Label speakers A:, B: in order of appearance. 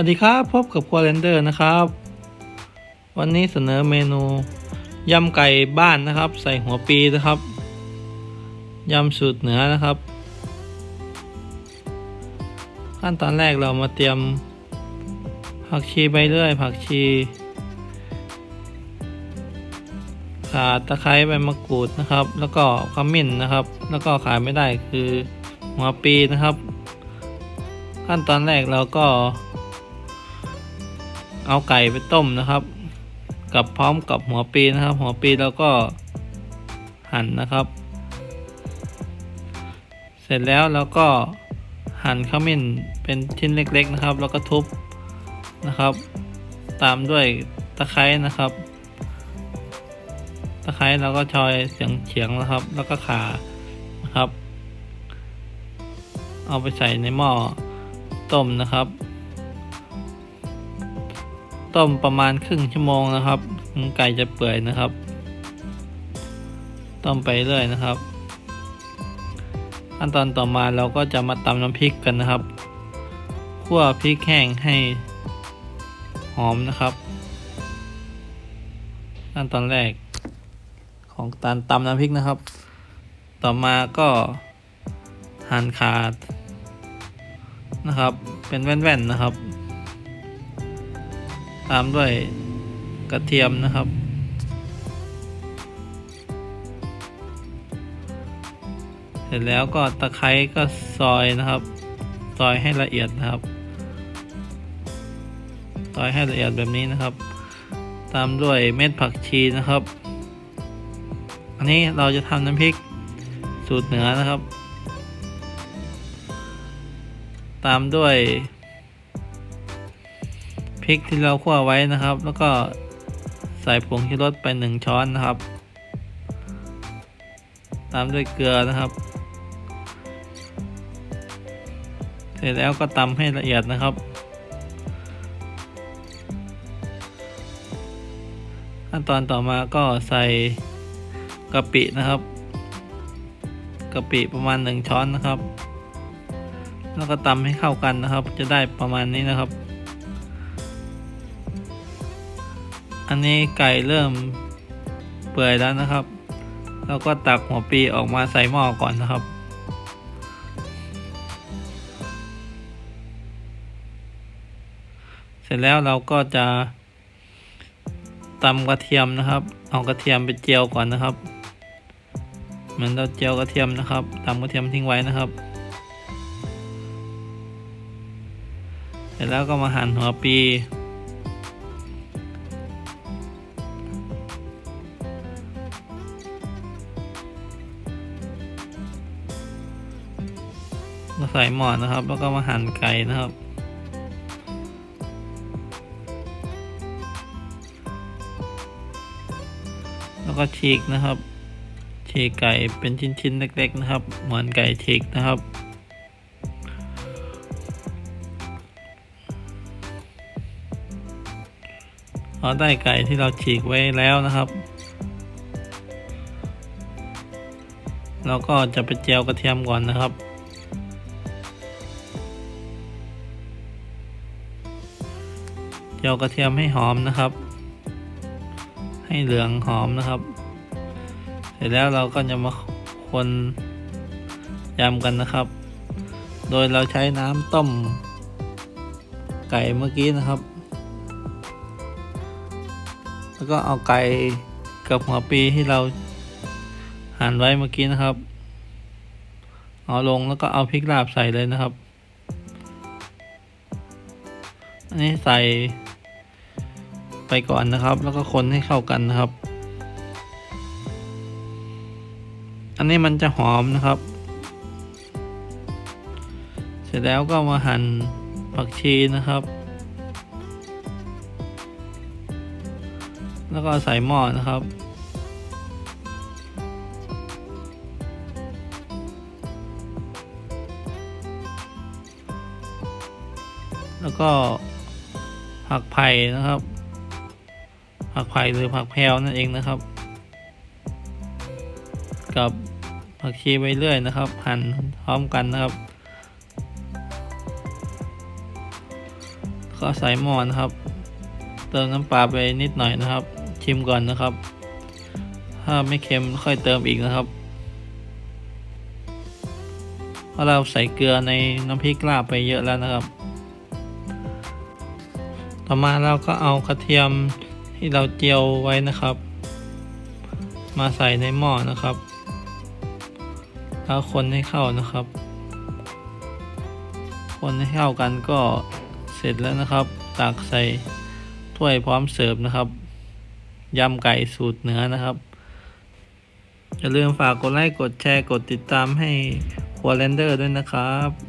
A: วัสดีครับ พบกับครัวเรนเดอร์นะครับ วันนี้เสนอเมนูยำไก่บ้านนะครับ ใส่หัวปีนะครับยำสูตรเหนือนะครับ ขั้นตอนแรกเรามาเตรียมผักชีใบเลื่อย ผักชีขาตะไคร้ใบมะกรูดนะครับ แล้วก็ขมิ้นนะครับ แล้วก็ขายไม่ได้คือหัวปีนะครับ ขั้นตอนแรกเราก็ เอาไก่ไปต้มนะครับ กับพร้อมกับหัวปีนะครับ หัวปีแล้วก็หั่นนะครับ เสร็จแล้วเราก็หั่นขมิ้นเป็นชิ้นเล็ก ๆนะครับ แล้วก็ทุบนะครับ ตามด้วยตะไคร้นะครับตะไคร้เราก็ชอยเสียงเฉียงนะครับ แล้วก็ขานะครับ เอาไปใส่ในหม้อต้มนะครับ ต้มประมาณครึ่งชั่วโมงนะครับไก่จะเปื่อยนะครับ ต้มไปเรื่อยนะครับ ขั้นตอนต่อมาเราก็จะมาตำน้ำพริกกันนะครับคั่วพริกแห้งให้หอมนะครับ ขั้นตอนแรกของการตำน้ำพริกนะครับ ต่อมาก็หั่นขาดนะครับ เป็นแว่นๆนะครับ ตามด้วยกระเทียมนะครับ เสร็จแล้วก็ตะไคร้ก็ซอยนะครับ ซอยให้ละเอียดนะครับ ซอยให้ละเอียดแบบนี้นะครับ ตามด้วยเม็ดผักชีนะครับ อันนี้เราจะทำน้ำพริกสูตรเหนือนะครับ ตามด้วย ริกที่เราคั่วไว้นะครับ แล้วก็ใส่ผงชูรสไปหนึ่งช้อนนะครับ ตามด้วยเกลือนะครับ เสร็จแล้วก็ตำให้ละเอียดนะครับ ขั้นตอนต่อมาก็ใส่กะปินะครับกะปิประมาณหนึ่งช้อนนะครับ แล้วก็ตำให้เข้ากันนะครับ จะได้ประมาณนี้นะครับ อันนี้ไก่เริ่มเปื่อยแล้วนะครับ แล้วก็ตักหัวปีออกมาใส่หม้อก่อนนะครับ เสร็จแล้วเราก็จะตำกระเทียมนะครับ เอากระเทียมไปเจียวก่อนนะครับ เหมือนเราเจียวกระเทียมนะครับตำกระเทียมทิ้งไว้นะครับ เสร็จแล้วก็มาหั่นหัวปี ก็ใส่หมอนนะครับ แล้วก็มาหั่นไก่นะครับ แล้วก็ฉีกนะครับฉีกไก่เป็นชิ้นๆเล็ก ๆ นะครับเหมือนไก่ฉีกนะครับเราได้ไก่ที่เราฉีกไว้แล้วนะครับ เราก็จะไปเจียวกระเทียมก่อนนะครับ เจียวกระเทียมให้หอมนะครับ ให้เหลืองหอมนะครับ เสร็จแล้วเราก็จะมาคนยำกันนะครับ โดยเราใช้น้ำต้มไก่เมื่อกี้นะครับ แล้วก็เอาไก่กับหัวปีที่เราหั่นไว้เมื่อกี้นะครับ เอาลงแล้วก็เอาพริกลาบใส่เลยนะครับ อันนี้ใส่ ไปก่อนนะครับ แล้วก็คนให้เข้ากันนะครับ อันนี้มันจะหอมนะครับ เสร็จแล้วก็มาหั่นผักชีนะครับ แล้วก็ใส่หม้อนะครับแล้วก็ผักไผ่นะครับ ผักไผ่หรือผักแพรวนั่นเองนะครับ กับผักชีไปเรื่อยนะครับหั่นพร้อมกันนะครับ ก็ใส่หม้อนะครับ เติมน้ำปลาไปนิดหน่อยนะครับ ชิมก่อนนะครับ ถ้าไม่เค็มค่อยเติมอีกนะครับเพราะเราใส่เกลือในน้ำพริกลาบไปเยอะแล้วนะครับ ต่อมาเราก็เอากระเทียม ที่เราเจียวไว้นะครับ มาใส่ในหม้อนะครับ แล้วคนให้เข้านะครับ คนให้เข้ากันก็เสร็จแล้วนะครับ ตักใส่ถ้วยพร้อมเสิร์ฟนะครับยำไก่สูตรเหนือนะครับ อย่าลืมฝากกดไลค์กดแชร์กดติดตามให้ครัวแลนเดอร์ด้วยนะครับ